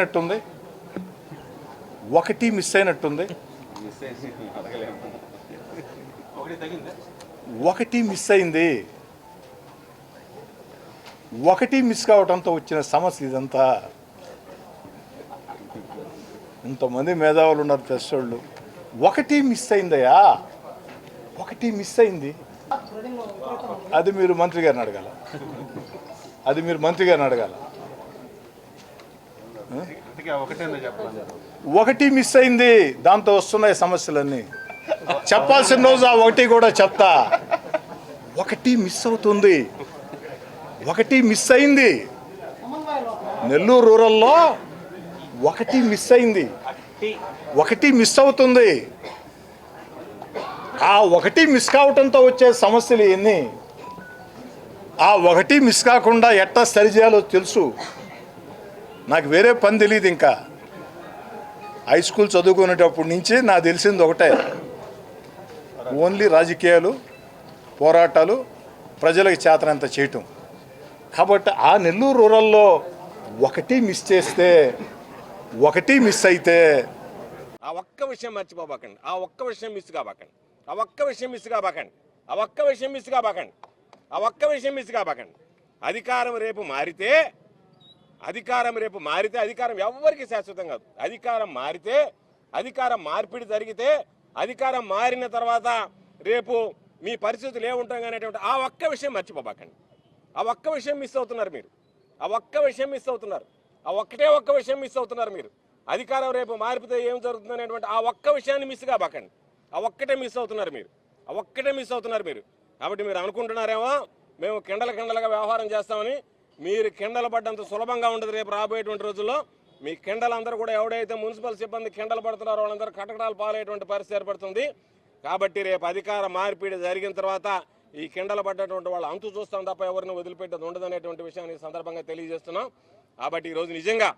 అయినట్టుంది ఒకటి మిస్ అయినట్టుంది. ఒకటి మిస్ అయింది. ఒకటి మిస్ కావడంతో వచ్చిన సమస్య ఇదంతా. ఇంతమంది మేధావులు ఉన్నారు ప్రెస్ వాళ్ళు ఒకటి మిస్ అయిందయ్యా. ఒకటి మిస్ అయింది. అది మీరు మంత్రి గారిని అడగాల. అది మీరు మంత్రి గారిని అడగాల. ఒకటి మిస్ అయింది దాంతో వస్తున్నాయి సమస్యలన్నీ. చెప్పాల్సిన రోజు ఆ ఒకటి కూడా చెప్తా. ఒకటి మిస్ అవుతుంది. ఒకటి మిస్ అయింది. నెల్లూరు రూరల్లో ఒకటి మిస్ అయింది. ఒకటి మిస్ అవుతుంది. ఆ ఒకటి మిస్ కావటంతో వచ్చే సమస్యలు ఎన్ని? ఆ ఒకటి మిస్ కాకుండా ఎట్టా సరి చేయాలో తెలుసు. నాకు వేరే పని తెలియదు ఇంకా. హై స్కూల్ చదువుకునేటప్పటి నుంచి నాకు తెలిసింది ఒకటే. ఓన్లీ రాజకీయాలు పోరాటాలు ప్రజలకు చేతనంత చేయటం. కాబట్టి ఆ నెల్లూరు రూరల్లో ఒకటి మిస్ చేస్తే ఒకటి మిస్ అయితే ఆ ఒక్క విషయం మర్చిపోబాకండి ఆ ఒక్క విషయం మిస్ కాబాకండి. ఆ ఒక్క విషయం మిస్ కాబాకండి. ఆ ఒక్క విషయం మిస్ కాబాకండి. ఆ ఒక్క విషయం మిస్ కాబాకండి. అధికారం రేపు మారితే అధికారం రేపు మారితే అధికారం ఎవరికి శాశ్వతం కాదు. అధికారం మారితే అధికారం మార్పిడి జరిగితే అధికారం మారిన తర్వాత రేపు మీ పరిస్థితులు ఏముంటాం అనేటువంటి ఆ ఒక్క విషయం మర్చిపోబాకండి ఆ ఒక్క విషయం మిస్ అవుతున్నారు మీరు. ఆ ఒక్క విషయం మిస్ అవుతున్నారు. ఆ ఒక్కటే ఒక్క విషయం మిస్ అవుతున్నారు మీరు. అధికారం రేపు మారిపోతే ఏం జరుగుతుంది అనేటువంటి ఆ ఒక్క విషయాన్ని మిస్ కాబాకండి ఆ ఒక్కటే మిస్ అవుతున్నారు మీరు. ఆ ఒక్కటే మిస్ అవుతున్నారు మీరు. కాబట్టి మీరు అనుకుంటున్నారేమో మేము కిండల కిండలుగా వ్యవహారం చేస్తామని మీరు కిండలు పడ్డంత సులభంగా ఉండదు రేపు రాబోయేటువంటి రోజుల్లో. మీ కిండలందరూ కూడా ఎవడైతే మున్సిపల్ సిబ్బంది కిండలు పడుతున్నారో వాళ్ళందరూ కటకటాలు పాలయ్యేటువంటి పరిస్థితి ఏర్పడుతుంది. కాబట్టి రేపు అధికార మార్పిడి జరిగిన తర్వాత ఈ కిండలు పడ్డటువంటి వాళ్ళు అంతు చూస్తాం తప్ప ఎవరిని వదిలిపెట్టేది ఉండదనేటువంటి విషయాన్ని సందర్భంగా తెలియజేస్తున్నాం. కాబట్టి ఈరోజు నిజంగా